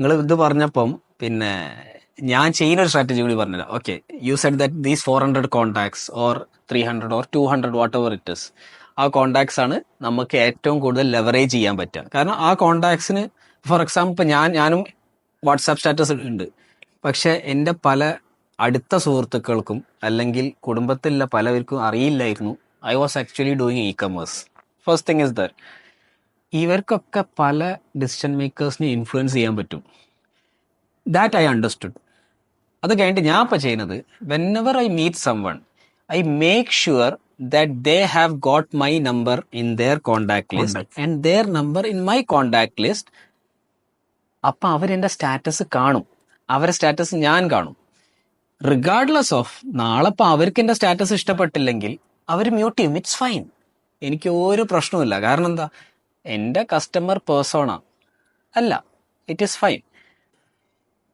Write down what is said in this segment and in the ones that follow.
നിങ്ങൾ ഇത് പറഞ്ഞപ്പം പിന്നെ ഞാൻ ചെയ്യുന്ന ഒരു സ്ട്രാറ്റജി കൂടി പറഞ്ഞില്ല. Okay you said that these four hundred contacts or three hundred or two hundred whatever it is ആ കോൺടാക്ട്സ് ആണ് നമുക്ക് ഏറ്റവും കൂടുതൽ ലെവറേജ് ചെയ്യാൻ പറ്റുക. കാരണം ആ കോൺടാക്ട്സിന് ഫോർ എക്സാമ്പിൾ ഇപ്പം ഞാൻ ഞാനും വാട്സാപ്പ് സ്റ്റാറ്റസ് ഉണ്ട് പക്ഷേ എന്റെ പല അടുത്ത സുഹൃത്തുക്കൾക്കും അല്ലെങ്കിൽ കുടുംബത്തിലുള്ള പലവർക്കും അറിയില്ലായിരുന്നു. I was actually doing e commerce first thing is there ഇവർക്കൊക്കെ പല ഡിസിഷൻ മേക്കേഴ്സിനെ ഇൻഫ്ലുവൻസ് ചെയ്യാൻ പറ്റും. ദാറ്റ് ഐ അണ്ടർസ്റ്റുഡ് അത് കഴിഞ്ഞിട്ട് ഞാൻ ഇപ്പോൾ ചെയ്യുന്നത് whenever I meet someone I make sure that they have got my number in their contact list and their number in my contact list അപ്പം അവരെന്റെ സ്റ്റാറ്റസ് കാണും. അവരുടെ സ്റ്റാറ്റസ് ഞാൻ കാണും. റിഗാർഡ്ലെസ് ഓഫ് നാളെ ഇപ്പം അവർക്ക് എന്റെ സ്റ്റാറ്റസ് ഇഷ്ടപ്പെട്ടില്ലെങ്കിൽ അവർ മ്യൂട്ട് ചെയ്യും. ഇറ്റ്സ് ഫൈൻ എനിക്ക് ഒരു പ്രശ്നവുമില്ല. കാരണം എന്താ? എന്റെ കസ്റ്റമർ പേഴ്സോണ അല്ല ഇറ്റ് ഈസ് ഫൈൻ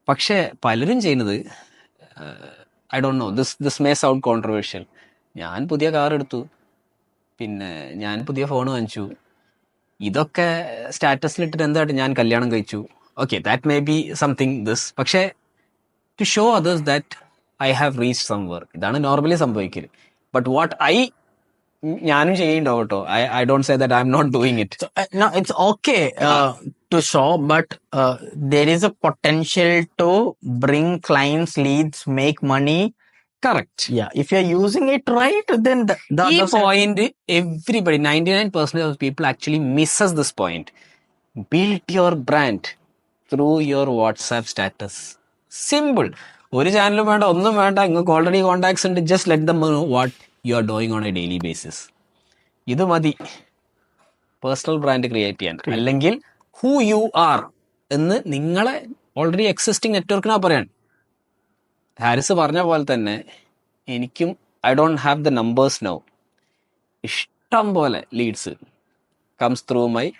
പക്ഷേ പലരും ചെയ്യുന്നത് I don't know this this may sound controversial ഞാൻ പുതിയ കാർ എടുത്തു. പിന്നെ ഞാൻ പുതിയ ഫോൺ വാങ്ങിച്ചു. ഇതൊക്കെ സ്റ്റാറ്റസിലിട്ടിട്ട് എന്തായിട്ട് ഞാൻ കല്യാണം കഴിച്ചു? Okay that may be something this പക്ഷേ to show others that I have reach some work ഇതാണ് നോർമലി സംഭവിക്കൽ ബട്ട് വാട്ട് ഐ ഞാനും ചെയ്യുന്നുണ്ടോ കേട്ടോ. I I don't say that I am not doing it it's okay to show but there is a potential to bring clients leads make money. Correct if you are using it right ഈ point everybody ninety nine percent of people actually misses this point build your brand through your WhatsApp status simple ഒരു ചാനലും വേണ്ട ഒന്നും വേണ്ട നിങ്ങൾക്ക് already contacts ഉണ്ട് just let them what you are doing on a daily basis ഇത് മതി. Personal brand create ചെയ്യാൻ. അല്ലെങ്കിൽ ഹൂ യു ആർ എന്ന് നിങ്ങളെ ഓൾറെഡി എക്സിസ്റ്റിംഗ് നെറ്റ്വർക്കിനാ പറയാൻ. ഹാരിസ് പറഞ്ഞ പോലെ തന്നെ എനിക്കും I don't have the numbers no ഇഷ്ടം പോലെ leads comes through my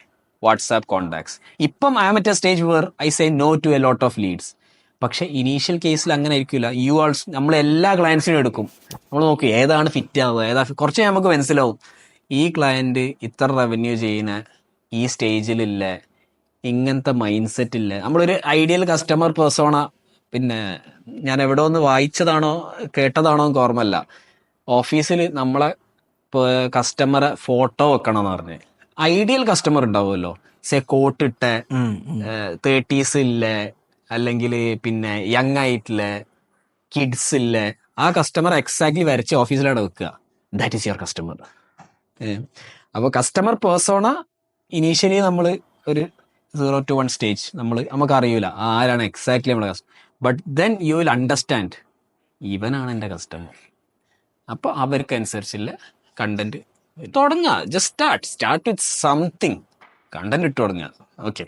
WhatsApp contacts ഇപ്പം I am at a stage where I say no to a lot of leads പക്ഷെ ഇനീഷ്യൽ കേസിൽ അങ്ങനെ ആയിരിക്കില്ല യു ആൾസ് നമ്മൾ എല്ലാ ക്ലയൻസിനും എടുക്കും. നമ്മൾ നോക്കും ഏതാണ് ഫിറ്റ് ആവുക ഏതാ കുറച്ച് നമുക്ക് മനസ്സിലാവും. ഈ ക്ലയന്റ് ഇത്ര റവന്യൂ ചെയ്യുന്ന ഈ സ്റ്റേജിലില്ല ഇങ്ങനത്തെ മൈൻഡ് സെറ്റ് ഇല്ല. നമ്മളൊരു ഐഡിയൽ കസ്റ്റമർ പേഴ്സോണ പിന്നെ ഞാൻ എവിടെ ഒന്ന് വായിച്ചതാണോ കേട്ടതാണോ എനിക്ക് ഓർമ്മല്ല ഓഫീസിൽ നമ്മളെ കസ്റ്റമറെ ഫോട്ടോ വെക്കണം എന്ന് പറഞ്ഞ്. ഐഡിയൽ കസ്റ്റമർ ഉണ്ടാവുമല്ലോ. സെ കോട്ടിട്ട്. തേർട്ടീസ് ഇല്ലേ. അല്ലെങ്കിൽ പിന്നെ യങ് ആയിട്ടുള്ള കിഡ്സ് ഇല്ല. ആ കസ്റ്റമർ എക്സാക്ട്ലി വരച്ച് ഓഫീസിലാണ് വെക്കുക. ദാറ്റ് ഈസ് യുവർ കസ്റ്റമർ അപ്പോൾ കസ്റ്റമർ പേഴ്സോണ ഇനീഷ്യലി നമ്മൾ ഒരു സീറോ ടു വൺ സ്റ്റേജ് നമ്മൾ നമുക്ക് അറിയൂല ആരാണ് എക്സാക്ട്ലി നമ്മുടെ customer but then you will understand ഇവനാണ് എന്റെ കസ്റ്റമർ അപ്പോൾ അവർക്ക് അനുസരിച്ചുള്ള കണ്ടന്റ് തുടങ്ങുക. Just start start with something content ഇട്ട് തുടങ്ങുക. ഓക്കെ